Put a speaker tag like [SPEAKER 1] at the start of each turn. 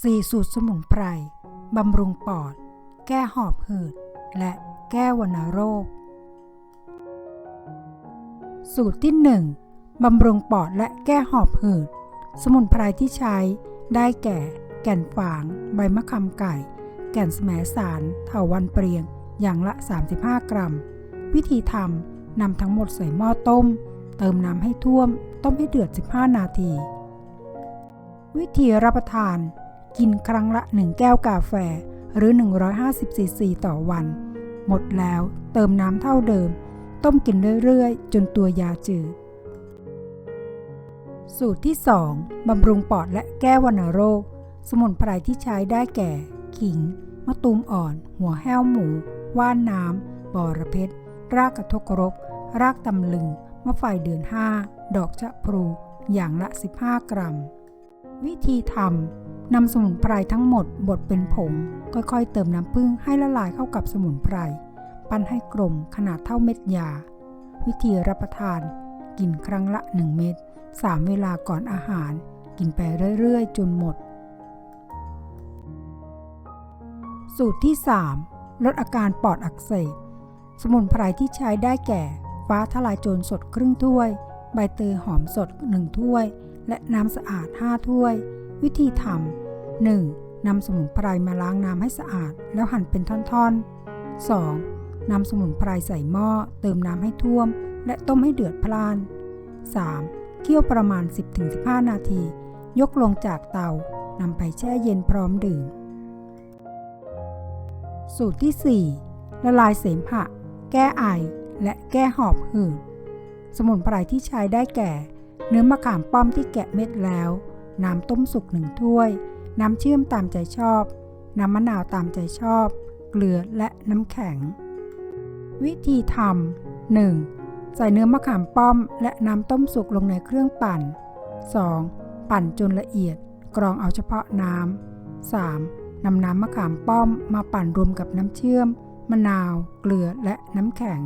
[SPEAKER 1] 4 สูตรสมุนไพร บำรุงปอด แก้หอบหืด และแก้วัณโรค สูตรที่ 1บำรุงปอดและแก้หอบหืด สมุนไพรที่ใช้ได้แก่ แก่นฝาง ใบมะขามไก่ แก่นแสมสารเถาวันเปรียง อย่างละ 35 กรัม วิธีทำนำทั้งหมดใส่หม้อต้ม เติมน้ำให้ท่วม ต้มให้เดือด 15 นาที วิธีรับประทาน กินครั้งละ 1 แก้วกาแฟ หรือ 150ซีซีต่อวัน หมดแล้วเติมน้ำเท่าเดิม ต้มกินเรื่อยๆ จนตัวยาจืด สูตรที่ 2บำรุงปอดและแก้วัณโรค สมุนไพรที่ใช้ได้แก่ ขิง มะตูมอ่อน หัวแห้วหมู ว่านน้ำบอระเพ็ดรากกระทกรก รากตำลึง มะไฟเดือน 5 ดอกชะพลู อย่างละ 15 กรัม วิธีทำ นำสมุนไพรทั้งหมดบดเป็นผง ค่อยๆ เติมน้ำผึ้งให้ละลายเข้ากับสมุนไพร ปั้นให้กลมขนาดเท่าเม็ดยา วิธีรับประทาน กินครั้งละ 1 เม็ด3 เวลาก่อนอาหาร กินไปเรื่อยๆ จนหมด สูตรที่ 3 ลดอาการปอดอักเสบ สมุนไพรที่ใช้ได้แก่ ฟ้าทลายโจรสดครึ่งถ้วย ใบเตยหอมสด 1 ถ้วย และน้ำสะอาด 5 ถ้วยวิธีทำ 1. นำสมุนไพรมาล้างน้ำให้สะอาด แล้วหั่นเป็นท่อนๆ 2. นำสมุนไพรใส่หม้อ เติมน้ำให้ท่วม และต้มให้เดือดพล่าน 3. เคี่ยวประมาณ 10-15 นาที ยกลงจากเตานำไปแช่เย็นพร้อมดื่ม สูตรที่ 4 ละลายเสมหะ แก้ไอ และแก้หอบหืด สมุนไพรที่ใช้ได้แก่ เนื้อมะขามป้อมที่แกะเม็ดแล้ว น้ำต้มสุกหนึ่งถ้วย น้ำเชื่อมตามใจชอบ น้ำมะนาวตามใจชอบ เกลือและน้ำแข็ง วิธีทำ 1. ใส่เนื้อมะขามป้อม และน้ำต้มสุกลงในเครื่องปั่น 2. ปั่นจนละเอียด กรองเอาเฉพาะน้ำ 3. นำน้ำมะขามป้อมมาปั่นรวมกับน้ำเชื่อม มะนาว เกลือและน้ำแข็ง